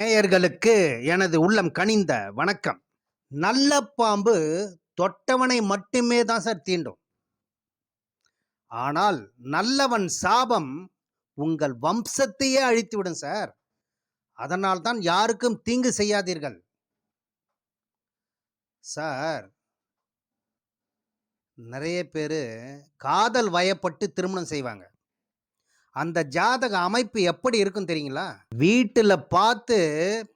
நேயர்களுக்கு எனது உள்ளம் கனிந்த வணக்கம். நல்ல பாம்பு தொட்டவனை மட்டுமே தான் சார் தீண்டும். ஆனால் நல்லவன் சாபம் உங்கள் வம்சத்தையே அழித்து விடும் சார். அதனால் தான் யாருக்கும் தீங்கு செய்யாதீர்கள். சார் நிறைய பேர் காதல் வயப்பட்டு திருமணம் செய்வாங்க. அந்த ஜாதக அமைப்பு எப்படி இருக்கும் தெரியுங்களா? வீட்டில் பார்த்து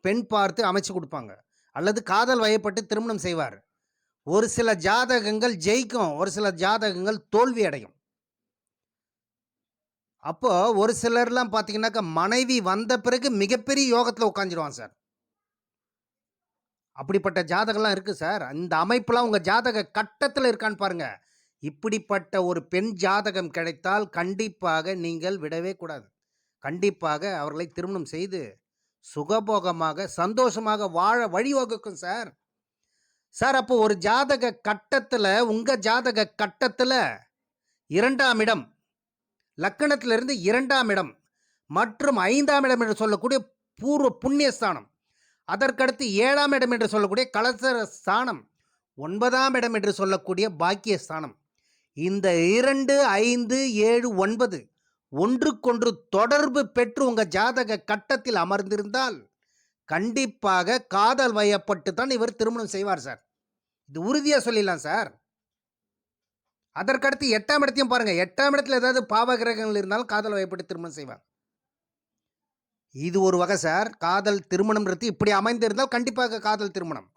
பெண் பார்த்து அமைச்சு கொடுப்பாங்க. அல்லது காதல் வயப்பட்டு திருமணம் செய்வார். ஒரு சில ஜாதகங்கள் ஜெயிக்கும் ஒரு சில ஜாதகங்கள் தோல்வி அடையும். அப்போ ஒரு சிலர்லாம் பார்த்தீங்கன்னாக்கா மனைவி வந்த பிறகு மிகப்பெரிய யோகத்தில் உட்காந்துருவான் சார். அப்படிப்பட்ட ஜாதகம்லாம் இருக்குது சார். இந்த அமைப்புலாம் உங்கள் ஜாதக கட்டத்தில் இருக்கான்னு பாருங்கள் இப்படிப்பட்ட ஒரு பெண் ஜாதகம் கிடைத்தால் கண்டிப்பாக நீங்கள் விடவே கூடாது. கண்டிப்பாக அவர்களை திருமணம் செய்து சுகபோகமாக சந்தோஷமாக வாழ வழிவகுக்கும் சார். சார் அப்போ ஒரு ஜாதக கட்டத்தில் உங்கள் ஜாதக கட்டத்தில் இரண்டாம் இடம் லக்கணத்திலிருந்து இரண்டாம் இடம் மற்றும் ஐந்தாம் இடம் என்று சொல்லக்கூடிய பூர்வ புண்ணியஸ்தானம் அதற்கடுத்து ஏழாம் இடம் என்று சொல்லக்கூடிய கலசர ஸ்தானம் ஒன்பதாம் இடம் என்று சொல்லக்கூடிய பாக்கியஸ்தானம் இந்த இரண்டு ஐந்து ஏழு ஒன்பது ஒன்றுக்கொன்று தொடர்பு பெற்று உங்கள் ஜாதக கட்டத்தில் அமர்ந்திருந்தால் கண்டிப்பாக காதல் வயப்பட்டு தான் இவர் திருமணம் செய்வார் சார். இது உறுதியாக சொல்லிடலாம் சார். அதற்கடுத்து எட்டாம் இடத்தையும் பாருங்கள் எட்டாம் இடத்துல ஏதாவது பாவகிரகங்கள் இருந்தாலும் காதல் வயப்பட்டு திருமணம் செய்வார். இது ஒரு வகை சார். காதல் திருமணம்ன்றது இப்படி அமைந்திருந்தால் கண்டிப்பாக காதல் திருமணம்.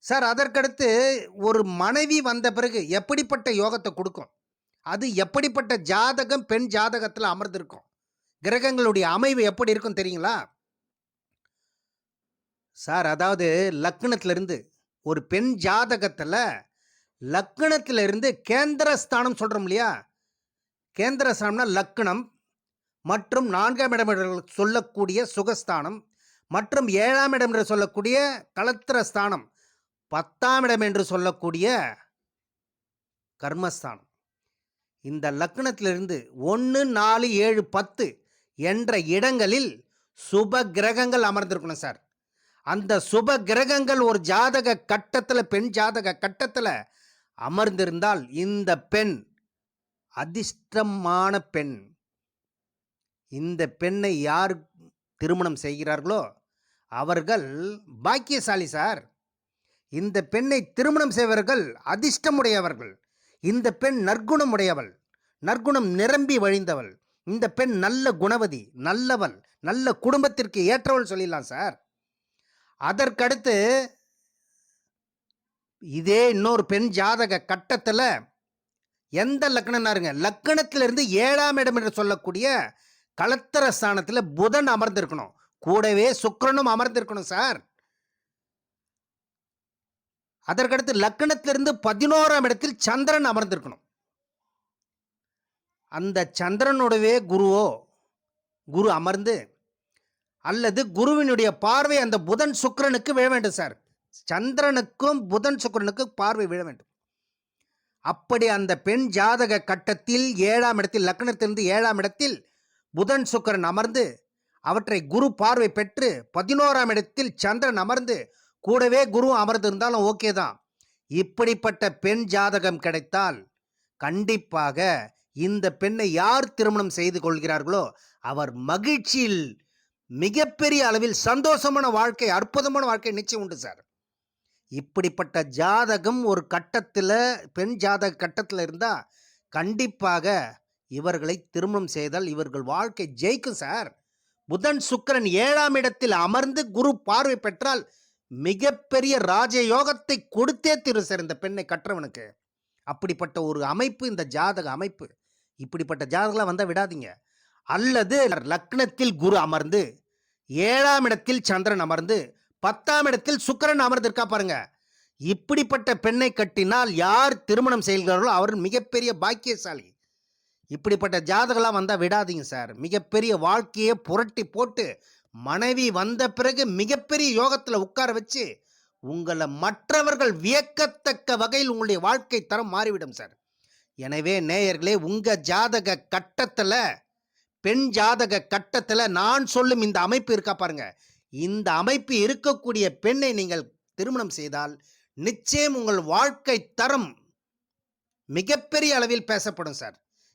சார் அதற்கடுத்து ஒரு மனைவி வந்த பிறகு எப்படிப்பட்ட யோகத்தை கொடுக்கும்? அது எப்படிப்பட்ட ஜாதகம் பெண் ஜாதகத்தில் அமர்ந்திருக்கும்? கிரகங்களுடைய அமைவு எப்படி இருக்கும் தெரியுங்களா? சார் அதாவது லக்னத்திலிருந்து ஒரு பெண் ஜாதகத்தில் லக்னத்திலிருந்து கேந்திரஸ்தானம் சொல்கிறோம் இல்லையா? கேந்திரஸ்தானம்னா லக்னம் மற்றும் நான்காம் இடம் என்று சொல்லக்கூடிய சுகஸ்தானம் மற்றும் ஏழாம் இடம் என்று சொல்லக்கூடிய கலத்திரஸ்தானம். பத்தாம் இடம் என்று சொல்லக்கூடிய கர்மஸ்தானம். இந்த லக்னத்திலிருந்து ஒன்று நாலு ஏழு பத்து என்ற இடங்களில் சுப கிரகங்கள் அமர்ந்திருக்கணும் சார். அந்த சுப கிரகங்கள் ஒரு ஜாதக கட்டத்தில் பெண் ஜாதக கட்டத்தில் அமர்ந்திருந்தால் இந்த பெண் அதிர்ஷ்டமான பெண். இந்த பெண்ணை யார் திருமணம் செய்கிறார்களோ அவர்கள் பாக்கியசாலி சார். இந்த பெண்ணை திருமணம் செய்வர்கள் அதிர்ஷ்டமுடையவர்கள். இந்த பெண் நற்குணம் உடையவள் நற்குணம் நிரம்பி வழிந்தவள். இந்த பெண் நல்ல குணவதி நல்லவள் நல்ல குடும்பத்திற்கு ஏற்றவள் சொல்லிடலாம் சார். அதற்கடுத்து இதே இன்னொரு பெண் ஜாதக கட்டத்தில் எந்த லக்கணம்னாருங்க லக்கணத்திலிருந்து ஏழாம் இடம் என்று சொல்லக்கூடிய கலத்தர ஸ்தானத்தில் புதன் அமர்ந்திருக்கணும். கூடவே சுக்கரனும் அமர்ந்திருக்கணும் சார். அதற்கடுத்து லக்கணத்திலிருந்து பதினோராம் இடத்தில் சந்திரன் அமர்ந்திருக்கணும். அந்த சந்திரனுடவே குருவோ குரு அமர்ந்து அல்லது குருவினுடைய பார்வை அந்த புதன் சுக்கிரனுக்கு விழ வேண்டும் சார். சந்திரனுக்கும் புதன் சுக்கிரனுக்கும் பார்வை விழ வேண்டும். அப்படி அந்த பெண் ஜாதக கட்டத்தில் ஏழாம் இடத்தில் லக்னத்திலிருந்து ஏழாம் இடத்தில் புதன் சுக்கரன் அமர்ந்து அவற்றை குரு பார்வை பெற்று பதினோராம் இடத்தில் சந்திரன் அமர்ந்து கூடவே குரு அமர்ந்திருந்தாலும் ஓகே தான். இப்படிப்பட்ட பெண் ஜாதகம் கிடைத்தால் கண்டிப்பாக இந்த பெண்ணை யார் திருமணம் செய்து கொள்கிறார்களோ அவர் மகிழ்ச்சியில் மிகப்பெரிய அளவில் சந்தோஷமான வாழ்க்கை அற்புதமான வாழ்க்கை நிச்சயம் உண்டு சார். இப்படிப்பட்ட ஜாதகம் ஒரு கட்டத்தில் பெண் ஜாதக கட்டத்தில் இருந்தால் கண்டிப்பாக இவர்களை திருமணம் செய்தால் இவர்கள் வாழ்க்கை ஜெயிக்கும் சார். புதன் சுக்கிரன் ஏழாம் இடத்தில் அமர்ந்து குரு பார்வை பெற்றால் மிகப்பெரிய ராஜயோகத்தை கொடுத்தே திரு சார் இந்த பெண்ணை கற்றவனுக்கு. அப்படிப்பட்ட ஒரு அமைப்பு இந்த ஜாதக அமைப்பு. இப்படிப்பட்ட ஜாதகம்லாம் வந்தால் விடாதீங்க. அல்லது லக்னத்தில் குரு அமர்ந்து ஏழாம் இடத்தில் சந்திரன் அமர்ந்து பத்தாம் இடத்தில் சுக்கரன் அமர்ந்திருக்கா பாருங்க. இப்படிப்பட்ட பெண்ணை கட்டினால் யார் திருமணம் செய்கிறார்களோ அவர் மிகப்பெரிய பாக்கியசாலி. இப்படிப்பட்ட ஜாதகம்லாம் வந்தால் விடாதீங்க சார். மிகப்பெரிய வாழ்க்கையை புரட்டி போட்டு மனைவி வந்த பிறகு மிகப்பெரிய யோகத்தில் உட்கார வச்சு உங்களை மற்றவர்கள் வியக்கத்தக்க வகையில் உங்களுடைய வாழ்க்கை தரம் மாறிவிடும் சார். எனவே நேயர்களே உங்கள் ஜாதக கட்டத்தில் பெண் ஜாதக கட்டத்தில் நான் சொல்லும் இந்த அமைப்பு இருக்கா பாருங்க. இந்த அமைப்பு இருக்கக்கூடிய பெண்ணை நீங்கள் திருமணம் செய்தால் நிச்சயம் உங்கள் வாழ்க்கை தரம் மிகப்பெரிய அளவில் பேசப்படும் சார்.